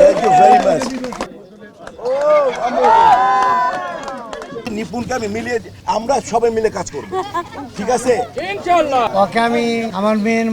Thank you very much. আমি মিলিয়ে আমরা সবাই মিলে কাজ করব। ঠিক আছে? ওকে আমি আমার মেয়ের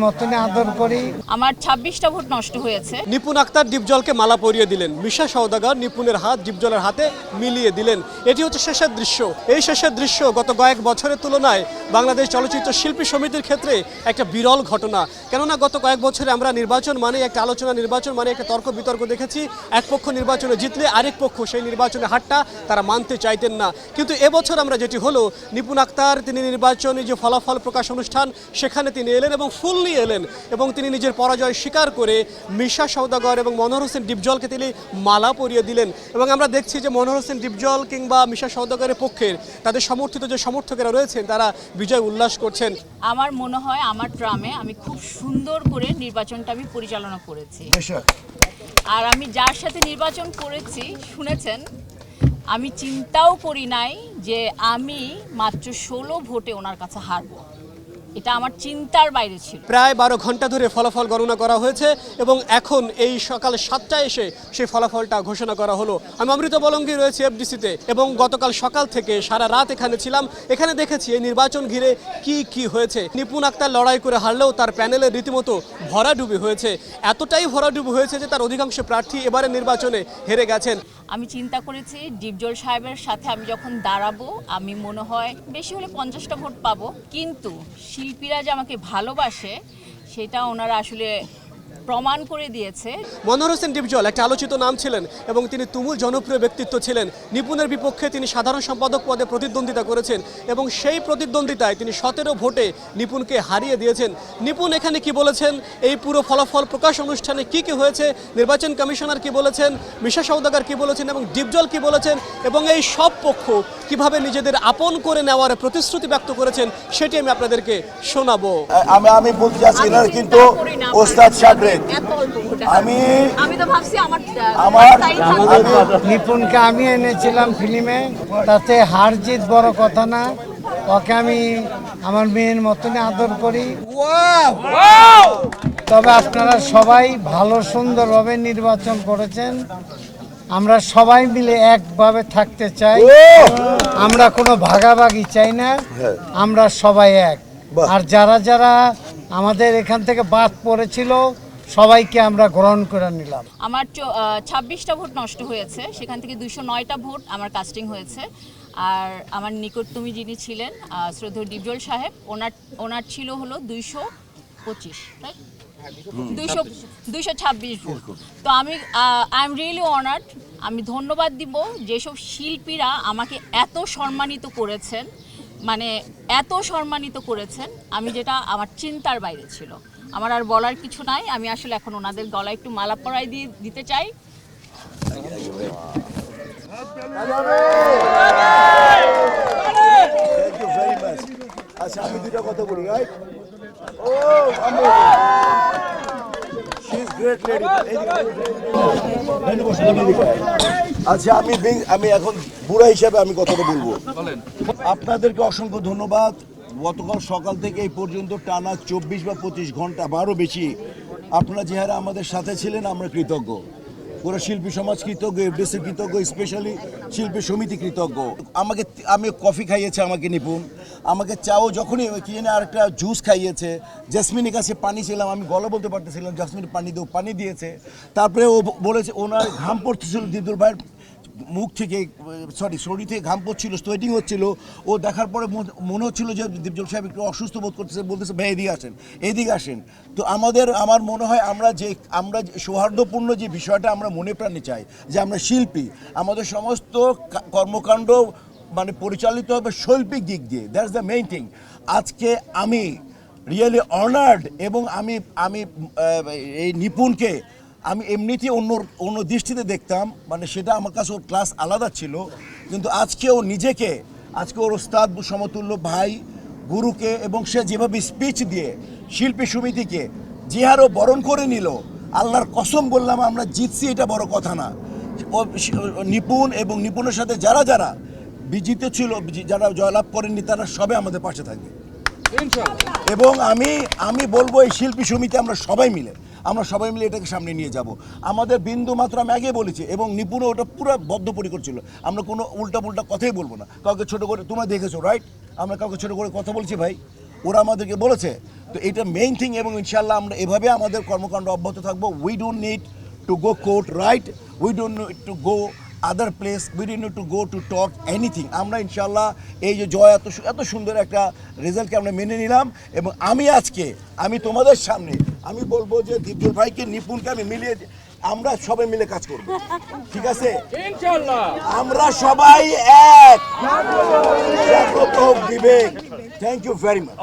আদর করি। আমার ছাব্বিশটা ভোট নষ্ট হয়েছে। নিপুণ আক্তার ডিপজলকে মালা পরিয়ে দিলেন। মিশা সওদাগর নিপুণের হাত ডিপজলের হাতে মিলিয়ে দিলেন। এটি হচ্ছে শেষের দৃশ্য। এই শেষের দৃশ্য গত কয়েক বছরের তুলনায় বাংলাদেশ চলচ্চিত্র শিল্পী সমিতির ক্ষেত্রে একটা বিরল ঘটনা। কেননা গত কয়েক বছরে আমরা নির্বাচন মানে একটা আলোচনা নির্বাচন মানে একটা তর্ক বিতর্ক দেখেছি। এক পক্ষ নির্বাচনে জিতলে আরেক পক্ষ সেই নির্বাচনে হারটা তারা মানতে চাইতেন না। কিন্তু এবছর আমরা যেটি হলো নিপুণ আক্তার তিনি নির্বাচনী যে ফলাফল প্রকাশ অনুষ্ঠান সেখানে তিনি এলেন এবং ফুললি এলেন এবং তিনি নিজের পরাজয় স্বীকার করে মিশা সৌদাগর এবং মনোহর হোসেন ডিপজলকে তিনি মালা পরিয়ে দিলেন। এবং আমরা দেখছি যে মনোহর হোসেন ডিপজল কিংবা মিশা সৌদাগরের পক্ষের তাদের সমর্থিত যে সমর্থকেরা রয়েছেন তারা বিজয় উল্লাস করছেন। আমার মনে হয় আমার ট্রামে আমি খুব সুন্দর করে নির্বাচনটা আমি পরিচালনা করেছি। আর আমি যার সাথে নির্বাচন করেছি শুনেছেন আমি চিন্তাও করি নাই যে আমি মাত্র ষোলো ভোটে ওনার কাছে হারবো। এটা আমার চিন্তার বাইরে ছিল। প্রায় বারো ঘণ্টা ধরে ফলাফল গণনা করা হয়েছে এবং এখন এই সকাল সাতটায় এসে সেই ফলাফলটা ঘোষণা করা হলো। আমি অমৃত বলঙ্গি রয়েছে এফডিসিতে এবং গতকাল সকাল থেকে সারা রাত এখানে ছিলাম। এখানে দেখেছি এই নির্বাচন ঘিরে কি কি হয়েছে? নিপুণ আক্তার লড়াই করে হারলেও তার প্যানেলের রীতিমতো ভরাডুবি হয়েছে। এতটাই ভরাডুবি হয়েছে যে তার অধিকাংশ প্রার্থী এবারে নির্বাচনে হেরে গেছেন। আমি চিন্তা করেছি, ডিপজল সাহেবের সাথে আমি যখন দাঁড়াবো, আমি মনে হয় বেশি হলে পঞ্চাশটা ভোট পাবো। কিন্তু শিল্পীরা যে আমাকে ভালোবাসে, সেটা ওনারা আসলে প্রমাণ করে দিয়েছে। মনোহর হোসেন ডিপজল একটা আলোচিত নাম ছিলেন এবং তিনি তুমুল জনপ্রিয় ব্যক্তিত্ব ছিলেন। নিপুণের বিপক্ষে তিনি সাধারণ সম্পাদক পদে প্রতিদ্বন্দ্বিতা করেছেন এবং সেই প্রতিদ্বন্দ্বিতায় তিনি সতেরো ভোটে নিপুণকে হারিয়ে দিয়েছেন। নিপুণ এখানে কি বলেছেন? এই পুরো ফলাফল প্রকাশ অনুষ্ঠানে কি কি হয়েছে? নির্বাচন কমিশনার কি বলেছেন? মিশা সৌদাগর কি বলেছেন? এবং ডিপজল কি বলেছেন? এবং এই সব পক্ষ কীভাবে নিজেদের আপন করে নেওয়ার প্রতিশ্রুতি ব্যক্ত করেছেন সেটি আমি আপনাদেরকে শোনাবো। আমি আমি বলতে চাচ্ছি না কিন্তু ওস্তাদ ভোটে আমি- আমি তো ভাবছি আমার। নিপুণকে আমি এনেছিলাম ফিল্মে। তাতে হার জিত বড় কথা না। ওকে আমি আমার মেয়ের মতনই আদর করি। তবে আপনারা সবাই ভালো সুন্দরভাবে নির্বাচন করেছেন। আমরা সবাই মিলে একভাবে থাকতে চাই। আমরা কোনো ভাগাভাগি চাই না। আমরা সবাই এক। আর যারা যারা আমাদের এখান থেকে বাদ পড়েছিল সবাইকে আমরা গ্রহণ করে নিলাম। আমার ছাব্বিশটা ভোট নষ্ট হয়েছে সেখান থেকে দুইশো নয়টা ভোট আমার কাস্টিং হয়েছে। আর আমার নিকটতমী যিনি ছিলেন আহ, শ্রদ্ধেয় ডিপজল সাহেব ওনার ওনার ছিল হলো দুইশো পঁচিশ দুইশো দুইশো ছাব্বিশ ভোট। তো আমি আই এম রিয়েলি অনার্ড আমি ধন্যবাদ দিব যেসব শিল্পীরা আমাকে এত সম্মানিত করেছেন মানে এত সম্মানিত করেছেন আমি যেটা আমার চিন্তার বাইরে ছিল। আমার আর বলার কিছু নাই। আমি আসলে এখন ওনাদের গলায় একটু মালা পরাই দিয়ে দিতে চাই। আচ্ছা আমি দুটো কথা বলি রাইট ও আচ্ছা আমি আমি এখন বুড়া হিসাবে আমি কথাটা বলব। আপনাদেরকে অসংখ্য ধন্যবাদ। গতকাল সকাল থেকে এই পর্যন্ত টানা চব্বিশ বা পঁচিশ ঘণ্টা বারো বেশি আপনারা যে হারে আমাদের সাথে ছিলেন, আমরা কৃতজ্ঞ। পুরো শিল্পী সমাজ কৃতজ্ঞ এফডিসি কৃতজ্ঞ, স্পেশালি শিল্পী সমিতি কৃতজ্ঞ। আমাকে আমি কফি খাইয়েছে আমাকে নিপুণ। আমাকে চাও যখনই, কি জানি আরেকটা জুস খাইয়েছে। জেসমিনের কাছে পানি ছিলাম, আমি গলা বলতে পারতেছিলাম, জেসমিন, পানি দেও, পানি দিয়েছে। তারপরে ও বলেছে, ওনার ঘাম পড়তেছিল দিদুর ভাইয়ের মুখ থেকে সরি শরীর থেকে ঘাম পড়ছিল সোয়েটিং হচ্ছিল। ও দেখার পরে মন- হচ্ছিল যে দীপজল সাহেব একটু অসুস্থ বোধ করতেছে, বলতেছে, ভাই, এদিকে আসেন এদিকে আসেন। তো আমাদের, আমার মনে হয় আমরা যে, আমরা সৌহার্দ্যপূর্ণ যে বিষয়টা আমরা মনে প্রাণে চাই, যে আমরা শিল্পী, আমাদের সমস্ত কর্মকাণ্ড মানে পরিচালিত হবে শৈল্পিক দিক দিয়ে। দ্যাটস দ্য মেইন থিং আজকে আমি রিয়েলি অনার্ড এবং আমি আমি এই নিপুণকে আমি এমনিতেই অন্য অন্য দৃষ্টিতে দেখতাম মানে সেটা আমার কাছে ওর ক্লাস আলাদা ছিল কিন্তু আজকে ও নিজেকে আজকে ওর ওস্তাদ সমতুল্য ভাই গুরুকে এবং সে যেভাবে স্পিচ দিয়ে শিল্পী সমিতিকে যে হারও বরণ করে নিল আল্লাহর কসম বললাম আমরা জিতছি এটা বড় কথা না। ও নিপুণ এবং নিপুণের সাথে যারা যারা বিজিত ছিল যারা জয়লাভ করেননি তারা সবে আমাদের পাশে থাকবে। এবং আমি আমি বলব এই শিল্পী সমিতি আমরা সবাই মিলে আমরা সবাই মিলে এটাকে সামনে নিয়ে যাব। আমাদের বিন্দু মাত্র আমি আগে বলেছি এবং নিপুণ ওটা পুরো বদ্ধপরিকর ছিল। আমরা কোনো উল্টা পুল্টা কথাই বলব না। কাউকে ছোট করে তোমরা দেখেছ রাইট আমরা কাউকে ছোট করে কথা বলছি ভাই। ওরা আমাদেরকে বলেছে। তো এটা মেইন থিং এবং ইনশাল্লাহ আমরা এভাবে আমাদের কর্মকাণ্ড অব্যাহত থাকব। We don't need to go court right we don't need to go other place we don't need to go to talk anything আমরা ইনশাল্লাহ এই যে জয় এত এত সুন্দর একটা রেজাল্টকে আমরা মেনে নিলাম এবং আমি আজকে, আমি তোমাদের সামনে আমি বলব যে দ্বিতীয় ভাইকে নিপুণকে আমি মিলিয়ে আমরা সবাই মিলে কাজ করব। ঠিক আছে? আমরা সবাই এক। জাগ্রত হোক বিবেক থ্যাংক ইউ ভেরি মাচ